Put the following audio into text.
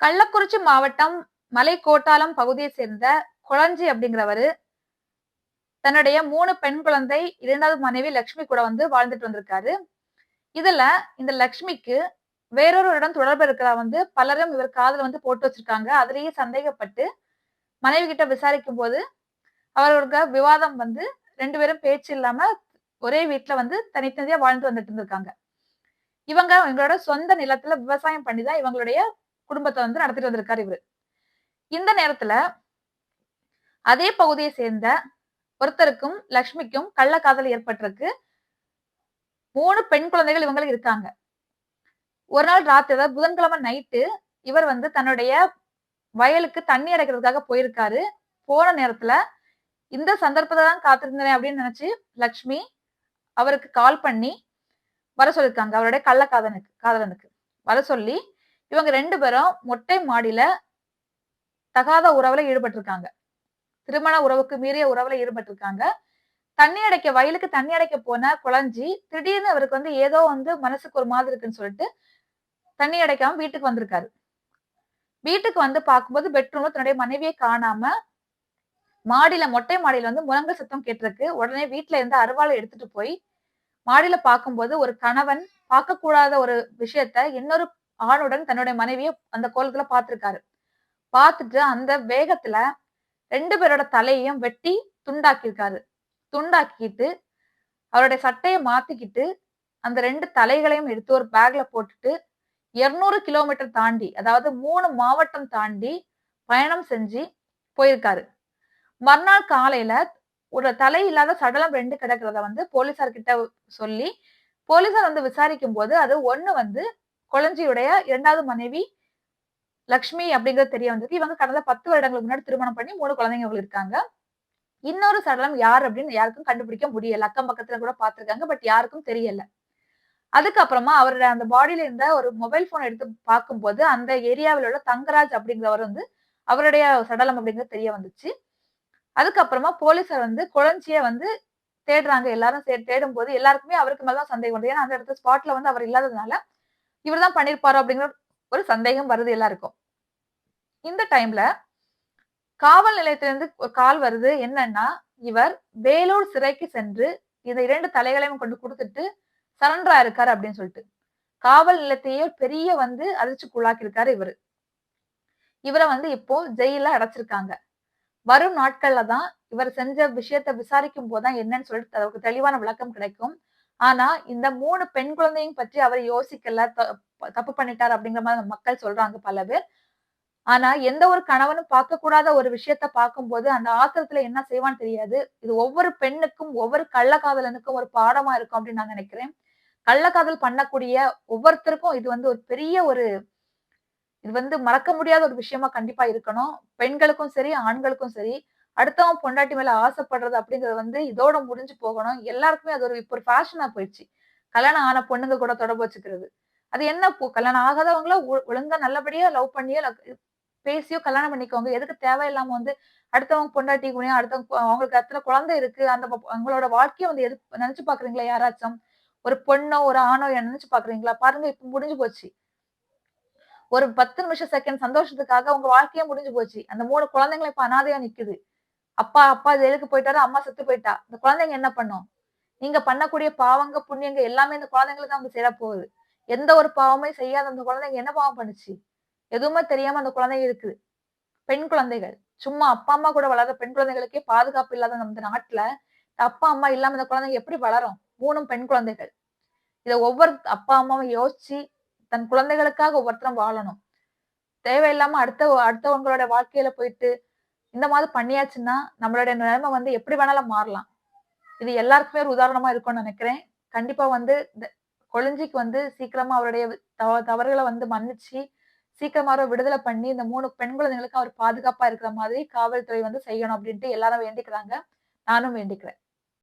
கள்ளக்குறிச்சி மாவட்டம் மலைக்கோட்டாலம் பகுதியை சேர்ந்த குளஞ்சி அப்படிங்கிறவரு தன்னுடைய மூணு பெண் குழந்தை இரண்டாவது மனைவி லக்ஷ்மி கூட வந்து வாழ்ந்துட்டு வந்திருக்காரு. இதுல இந்த லக்ஷ்மிக்கு வேறொருவரிடம் தொடர்பு இருக்கிற வந்து பலரும் இவர் காதல வந்து போட்டு வச்சிருக்காங்க. அதுலயே சந்தேகப்பட்டு மனைவி கிட்ட விசாரிக்கும் போது அவர்களுக்கு விவாதம் வந்து ரெண்டு பேரும் பேச்சு இல்லாம ஒரே வீட்டுல வந்து தனித்தனியா வாழ்ந்து வந்துட்டு இருந்திருக்காங்க. இவங்க இவங்களோட சொந்த நிலத்துல விவசாயம் பண்ணி தான் இவங்களுடைய குடும்பத்தை வந்து நடத்திட்டு வந்திருக்காரு இவரு. இந்த நேரத்துல அதே பகுதியை சேர்ந்த ஒருத்தருக்கும் லக்ஷ்மிக்கும் கள்ளக்காதல் ஏற்பட்டிருக்கு. மூணு பெண் குழந்தைகள் இவங்களுக்கு இருக்காங்க. ஒரு நாள் ராத்திரி அதாவது புதன்கிழமை நைட்டு இவர் வந்து தன்னுடைய வயலுக்கு தண்ணி அடைக்கிறதுக்காக போயிருக்காரு. போன நேரத்துல இந்த சந்தர்ப்பத்தை தான் காத்திருந்தேன் அப்படின்னு நினைச்சு லக்ஷ்மி அவருக்கு கால் பண்ணி வர சொல்லியிருக்காங்க. அவருடைய கள்ளக்காதனுக்கு காதலனுக்கு. வர சொல்லி இவங்க ரெண்டு பேரும் மொட்டை மாடியில தகாத உறவுல ஈடுபட்டிருக்காங்க. திருமண உறவுக்கு மீறிய உறவுல ஈடுபட்டிருக்காங்க. தண்ணி அடைக்க வயலுக்கு தண்ணி அடைக்க போன குழஞ்சி திடீர்னு அவருக்கு வந்து ஏதோ வந்து மனசுக்கு ஒரு மாதிரி இருக்குன்னு சொல்லிட்டு தண்ணி அடைக்காம வீட்டுக்கு வந்திருக்காரு. வீட்டுக்கு வந்து பார்க்கும்போது பெட்ரூம்ல தன்னுடைய மனைவியை காணாம மாடியில மொட்டை மாடியில வந்து முழங்கு சத்தம் கேட்டிருக்கு. உடனே வீட்டுல இருந்து அருவாளை எடுத்துட்டு போய் மாடியில பார்க்கும்போது ஒரு கணவன் பார்க்கக்கூடாத ஒரு விஷயத்த இன்னொரு ஆணுடன் தன்னுடைய மனைவியை அந்த கோலத்துல பார்த்திருக்காரு. பார்த்துட்டு அந்த வேகத்துல ரெண்டு பேரோட தலையையும் வெட்டி துண்டாக்கியிருக்காரு. துண்டாக்கிட்டு அவருடைய சட்டையை மாத்திக்கிட்டு அந்த ரெண்டு தலைகளையும் எடுத்து ஒரு பேக்ல போட்டுட்டு இருநூறு கிலோமீட்டர் தாண்டி அதாவது மூணு மாவட்டம் தாண்டி பயணம் செஞ்சு போயிருக்காரு. மறுநாள் காலையில ஒரு தலை இல்லாத சடலம் ரெண்டு கிடக்கிறத வந்து போலீசார் கிட்ட சொல்லி போலீசார் வந்து விசாரிக்கும் போது அது ஒண்ணு வந்து குழஞ்சியுடைய இரண்டாவது மனைவி லக்ஷ்மி அப்படிங்கிறது தெரிய வந்திருக்கு இவங்க கடந்த பத்து வருடங்களுக்கு முன்னாடி திருமணம் பண்ணி மூணு குழந்தைங்க இருக்காங்க. இன்னொரு சடலம் யார் அப்படின்னு யாருக்கும் கண்டுபிடிக்க முடியல. அக்கம் பக்கத்துல கூட பாத்திருக்காங்க பட் யாருக்கும் தெரியல. அதுக்கப்புறமா அவருடைய அந்த பாடியில இருந்த ஒரு மொபைல் போன் எடுத்து பார்க்கும்போது அந்த ஏரியாவில் உள்ள தங்கராஜ் அப்படிங்கிறவர் வந்து அவருடைய சடலம் அப்படிங்கிறது தெரிய வந்துச்சு. அதுக்கப்புறமா போலீசார் வந்து குழஞ்சிய வந்து தேடுறாங்க. எல்லாரும் தேடும் போது எல்லாருக்குமே அவருக்கு மேலதான் சந்தேகம் வருது ஏன்னா அந்த இடத்துல ஸ்பாட்ல வந்து அவர் இல்லாததுனால இவர் தான் பண்ணிருப்பாரோ அப்படிங்கிற ஒரு சந்தேகம் வருது எல்லாருக்கும். இந்த டைம்ல காவல் நிலையத்திலிருந்து ஒரு கால் வருது. என்னன்னா இவர் வேலூர் சிறைக்கு சென்று இந்த இரண்டு தலைகளையும் கொண்டு கொடுத்துட்டு சரண்டரா இருக்காரு அப்படின்னு சொல்லிட்டு. காவல் நிலையத்தையே பெரிய வந்து அதிர்ச்சிக்குள்ளாக்கி இருக்காரு இவரு. இவரை வந்து இப்போ ஜெயில அடைச்சிருக்காங்க. வரும் நாட்கள்ல தான் இவர் செஞ்ச விஷயத்த விசாரிக்கும் போதுதான் என்னன்னு சொல்லிட்டு அதற்கு தெளிவான விளக்கம் கிடைக்கும். ஆனா இந்த மூணு பெண் குழந்தையும் பற்றி அவர் யோசிக்கல. தப்பு பண்ணிட்டார் அப்படிங்கிற மாதிரி மக்கள் சொல்றாங்க பல பேர். ஆனா எந்த ஒரு கணவனும் பார்க்க கூடாத ஒரு விஷயத்த பார்க்கும்போது அந்த ஆத்திரத்துல என்ன செய்வான்னு தெரியாது. இது ஒவ்வொரு பெண்ணுக்கும் ஒவ்வொரு கள்ளக்காதலனுக்கும் ஒரு பாடமா இருக்கும் அப்படின்னு நான் நினைக்கிறேன். கள்ளக்காதல் பண்ணக்கூடிய ஒவ்வொருத்தருக்கும் இது வந்து ஒரு பெரிய ஒரு இது வந்து மறக்க முடியாத ஒரு விஷயமா கண்டிப்பா இருக்கணும். பெண்களுக்கும் சரி ஆண்களுக்கும் சரி அடுத்தவன் பொண்டாட்டி மேல ஆசைப்படுறது அப்படிங்கிறது வந்து இதோட முடிஞ்சு போகணும். எல்லாருக்குமே அது ஒரு இப்போ ஒரு ஃபேஷனா போயிடுச்சு. கல்யாணம் ஆன பொண்ணுங்க கூட தொடர்பு வச்சுக்கிறது. அது என்ன போ கல்யாணம் ஆகாதவங்கள ஒழுங்கா நல்லபடியா லவ் பண்ணியோ பேசியோ கல்யாணம் பண்ணிக்கோங்க. எதுக்கு தேவையில்லாம வந்து அடுத்தவங்க பொண்டாட்டி குணியா அடுத்தவங்க அவங்களுக்கு அத்தனை குழந்தை இருக்கு. அந்த அவங்களோட வாழ்க்கையை வந்து எது நினைச்சு பாக்குறீங்களா யாராச்சும்? ஒரு பொண்ணோ ஒரு ஆணோ நினைச்சு பாக்குறீங்களா? பாருங்க இப்ப முடிஞ்சு போச்சு. ஒரு பத்து நிமிஷம் செகண்ட் சந்தோஷத்துக்காக உங்க வாழ்க்கையே முடிஞ்சு போச்சு. அந்த மூணு குழந்தைங்களை இப்ப அனாதையா நிக்குது. அப்பா அப்பா ஜெயிலுக்கு போயிட்டாரு அம்மா செத்து போயிட்டா. இந்த குழந்தைங்க என்ன பண்ணும்? நீங்க பண்ணக்கூடிய பாவங்க புண்ணியங்க எல்லாமே இந்த குழந்தைங்களுக்கு தான் வந்து சேர போகுது. எந்த ஒரு பாவமே செய்யாத அந்த குழந்தைங்க என்ன பாவம் பண்ணுச்சு? எதுவுமே தெரியாம அந்த குழந்தைங்க இருக்குது. பெண் குழந்தைகள். சும்மா அப்பா அம்மா கூட வளர்ற பெண் குழந்தைகளுக்கே பாதுகாப்பு இல்லாத நம்ம நாட்டுல அப்பா அம்மா இல்லாம இந்த குழந்தைங்க எப்படி வளரும்? மூணும் பெண் குழந்தைகள். இதை ஒவ்வொரு அப்பா அம்மாவும் யோசிச்சு தன் குழந்தைகளுக்காக ஒவ்வொருத்தரும் வாழணும். தேவையில்லாம அடுத்த அடுத்தவங்களோட வாழ்க்கையில போயிட்டு இந்த மாதிரி பண்ணியாச்சுன்னா நம்மளுடைய நிலைமை வந்து எப்படி வேணாலும் மாறலாம். இது எல்லாருக்குமே ஒரு உதாரணமா இருக்கும்னு நினைக்கிறேன். கண்டிப்பா வந்து இந்த கொழிஞ்சிக்கு வந்து சீக்கிரமா அவருடைய தவறுகளை வந்து மன்னிச்சு சீக்கிரமா விடுதலை பண்ணி இந்த மூணு பெண் குழந்தைங்களுக்கு அவர் பாதுகாப்பா இருக்கிற மாதிரி காவல்துறை வந்து செய்யணும் அப்படின்ட்டு எல்லாரும் வேண்டிக்கிறாங்க. நானும் வேண்டிக்கிறேன்.